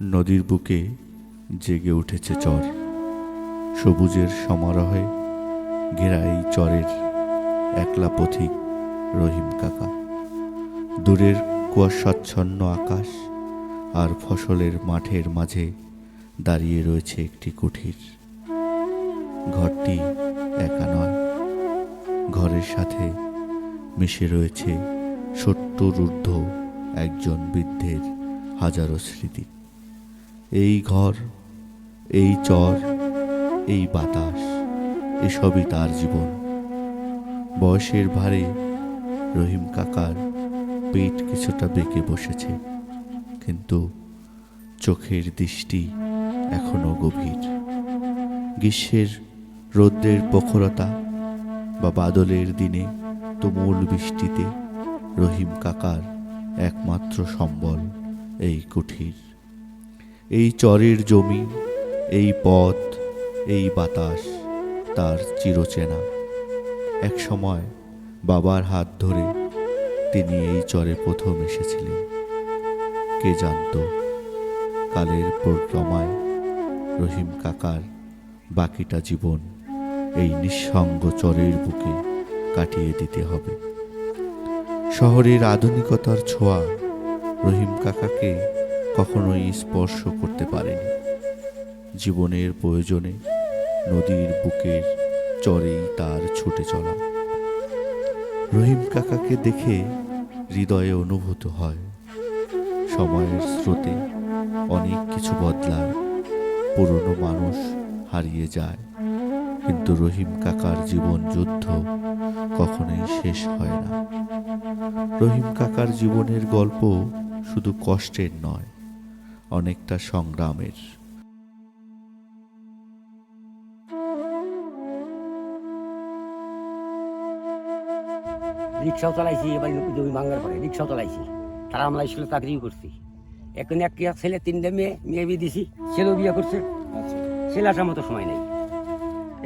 নদীর বুকে জেগে উঠেছে চর। সবুজের সমারোহে ঘেরা এই চরের একলা পথিক রহিম কাকা। দূরের কুয়াশাচ্ছন্ন আকাশ আর ফসলের মাঠের মাঝে দাঁড়িয়ে রয়েছে একটি কুঠির। ঘরটি একা নয়, ঘরের সাথে মিশে রয়েছে সত্তর ঊর্ধ্ব একজন বৃদ্ধের হাজারো স্মৃতি। এই ঘর, এই চর, এই বাতাস, এসবই তার জীবন। বয়সের ভারে রহিম কাকার পেট কিছুটা বেঁকে বসেছে, কিন্তু চোখের দৃষ্টি এখনও গভীর। গ্রীষ্মের রৌদ্রের প্রখরতা বা বাদলের দিনে তুমুল বৃষ্টিতে রহিম কাকার একমাত্র সম্বল এই কুঠির। এই চরের জমি, এই পথ, এই বাতাস তার চিরচেনা। এক সময় বাবার হাত ধরে তিনি এই চরে প্রথম এসেছিলেন। কে জানত কালের পরিক্রমায় রহিম কাকার বাকিটা জীবন এই নিঃসঙ্গ চরের বুকে কাটিয়ে দিতে হবে। শহরের আধুনিকতার ছোঁয়া রহিম কাকাকে কখনোই স্পর্শ করতে পারেনি। জীবনের প্রয়োজনে নদীর বুকের চরেই তার ছুটে চলা। রহিম কাকাকে দেখে হৃদয়ে অনুভূত হয়। সময়ের স্রোতে অনেক কিছু বদলায়। পুরনো মানুষ হারিয়ে যায়। কিন্তু রহিম কাকার জীবন যুদ্ধ কখনোই শেষ হয় না। রহিম কাকার জীবনের গল্প শুধু কষ্টের নয় অনেকটা সংগ্রামের। রিক্সাও চালাইছি এবার জমি ভাঙার পরে রিক্সাও চালাইছি। তারা আমরা স্কুলে চাকরিও করছি। এখন এক ছেলে তিনটে মেয়ে মেয়ে বিয়ে দিছি ছেলেও বিয়ে করছে। ছেলে আসার মতো সময় নেই।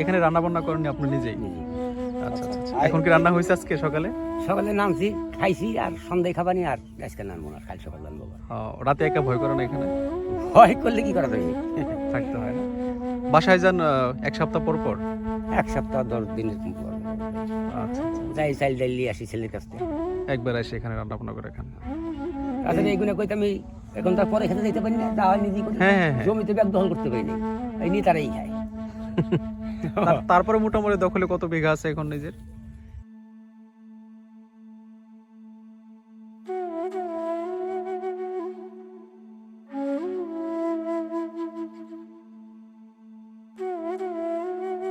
এখানে রান্না বান্না করেননি আপনি নিজেই? নিজে। আচ্ছা আচ্ছা, আচ্ছা। এখন কি রান্না হয়েছে আজকে সকালে? সকালে নামছি খাইছি আর সন্ধ্যায় খাবানি আর আজকে নামবো না কাল সকাল নামবো রাতে একা ভয় করে না এখানে? হয় করলে কি করা যাবে? থাকতে হয় না। বাসায় যান এক সপ্তাহ পর পর? এক সপ্তাহ দশ দিনের পর। আচ্ছা যাই চাইল ডাইল নিয়ে আসি ছেলের কাছ থেকে। একবার এসে এখানে রান্না বান্না করে খান। তাছাড়া এইগুলো কইতে আমি এখন তার পরে খেতে যেতে পারি না তা নিজেই করি। হ্যাঁ, হ্যাঁ, হ্যাঁ। জমিতে ব্যাগ দখল করতে পারি না। এই নিয়ে তারাই খায় তারপরে মোটামুটি দখলে কত বিঘা আছে এখন নিজের?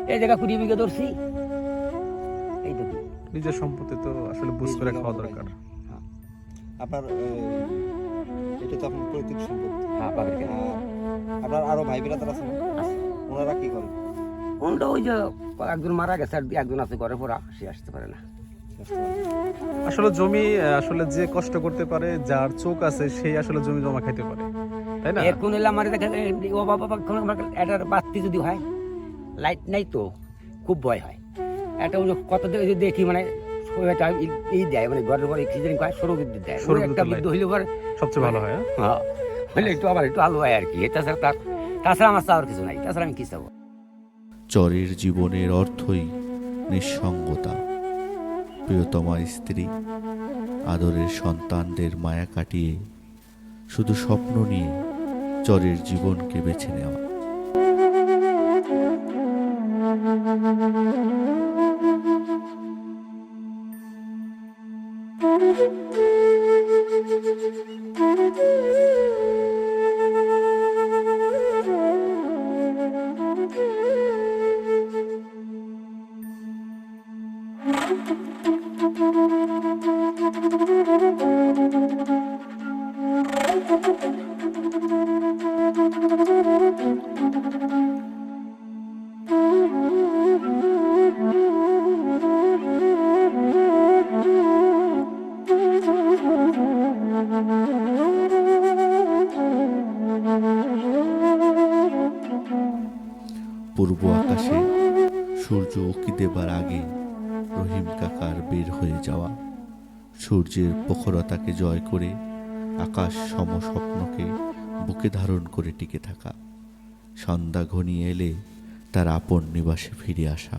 এই জায়গা কুড়ি বিঘা ধরছি। এই দেখুন। নিজের সম্পত্তি তো আসলে বুঝ করে খাওয়া দরকার। আপনার আহ, এটা তো আপনার পৈতৃক সম্পত্তি। হ্যাঁ আর আপনার আরও ভাই বিরাদার আছে আছে। ওনারা কি করেন? কোনটা ওই যে একজন মারা গেছে আর একজন আছে ঘরে পড়া সে আসতে পারে না। আসলে জমি আসলে যে কষ্ট করতে পারে যার চোখ আছে সেই আসলে জমি জমা খাইতে পারে। তাই না? এখন এলে আমার দেখা ও বাবা কোনো আমার এটার বাতি যদি হয় লাইট নাই তো খুব ভয় হয়। এটা কত যদি দেখি মানে ওইটা ই- ই দেয় মানে ঘরের পরে খিচুড়ি কয় সৌর বিদ্যুৎ দেয়। সৌরবিদ্যুৎ একটা বিদ্যুৎ হইলে পরে সবচেয়ে ভালো হয় হ্যাঁ? হ্যাঁ হইলে একটু আবার একটু আলো হয় আর কি। তাছাড়া তার তাছাড়া আমার চাওয়ার কিছু নাই তাছাড়া আমি কি চাবো? চরের জীবনের অর্থই নিঃসঙ্গতা। প্রিয়তমা স্ত্রী, আদরের সন্তানদের মায়া কাটিয়ে শুধু স্বপ্ন নিয়ে চরের জীবনকে বেছে নেওয়া। পূর্ব আকাশে সূর্য উকি দেবার আগে রহিম কাকার বের হয়ে যাওয়া। সূর্যের প্রখরতাকে জয় করে আকাশ সমস্বপ্নকে বুকে ধারণ করে টিকে থাকা। সন্ধ্যা ঘনিয়ে এলে তার আপন নিবাসে ফিরে আসা।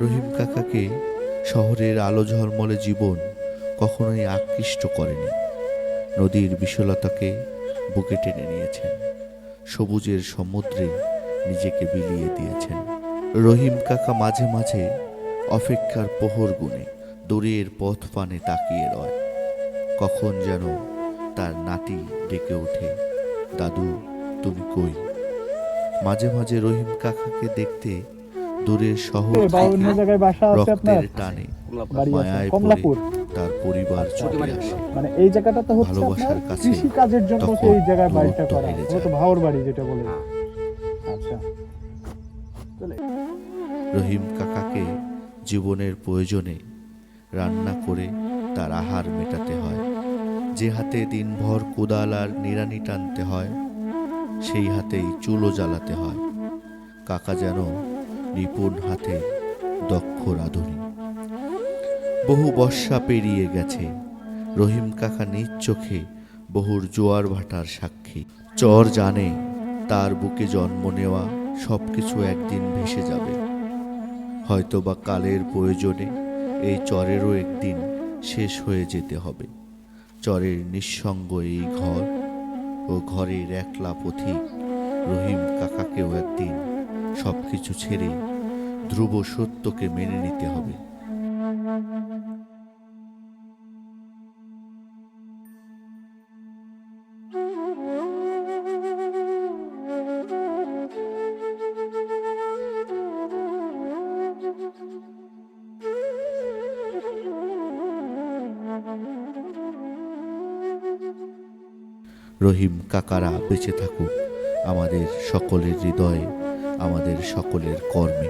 রহিম কাকাকে শহরের আলো ঝলমলে জীবন কখনোই আকৃষ্ট করেনি। নদীর বিশালতাকে বুকে টেনে নিয়েছেন। সবুজের সমুদ্রে নিজেকে বিলিয়ে দিয়েছেন। রহিম কাকা মাঝে মাঝে অপেক্ষার প্রহর গুনে দূরের পথ পানে তাকিয়ে রয়। কখন যেন তার নাতি ডেকে ওঠে দাদু তুমি কই? মাঝে মাঝে রহিম কাকাকে দেখতে দূরের শহর থেকে জায়গায় বাসা আছে আপনার? রক্তের টানে মায়ায় পড়ে তার পরিবার ছুটে আসে। মানে এই জায়গাটা তো হচ্ছে ভালোবাসার কাছে কৃষি কাজের জন্য তো এই জায়গায় বাড়িটা করা। তো ভাওর বাড়ি যেটা বলে। হ্যাঁ। আচ্ছা। চলে। রহিম কাকাকে জীবনের প্রয়োজনে রান্না করে তার আহার মেটাতে হয়। যে হাতে দিনভর কোদাল আর নিড়ানি টানতে হয় সেই হাতেই চুলো জ্বালাতে হয়। কাকা যেন নিপুণ হাতে দক্ষ রাঁধুনি। বহু বর্ষা পেরিয়ে গেছে। রহিম কাকা নিজ চোখে বহুর জোয়ার ভাটার সাক্ষী। চর জানে তার বুকে জন্ম নেওয়া সব কিছু একদিন ভেসে যাবে। হয়তোবা কালের প্রয়োজনে এই চরেরও একদিন শেষ হয়ে যেতে হবে। চরের নিঃসঙ্গ এই ঘর ও ঘরের একলা পথিক রহিম কাকাকেও একদিন সব কিছু ছেড়ে ধ্রুব সত্যকে মেনে নিতে হবে। রহিম কাকারা বেঁচে থাকুক আমাদের সকলের হৃদয়ে আমাদের সকলের কর্মে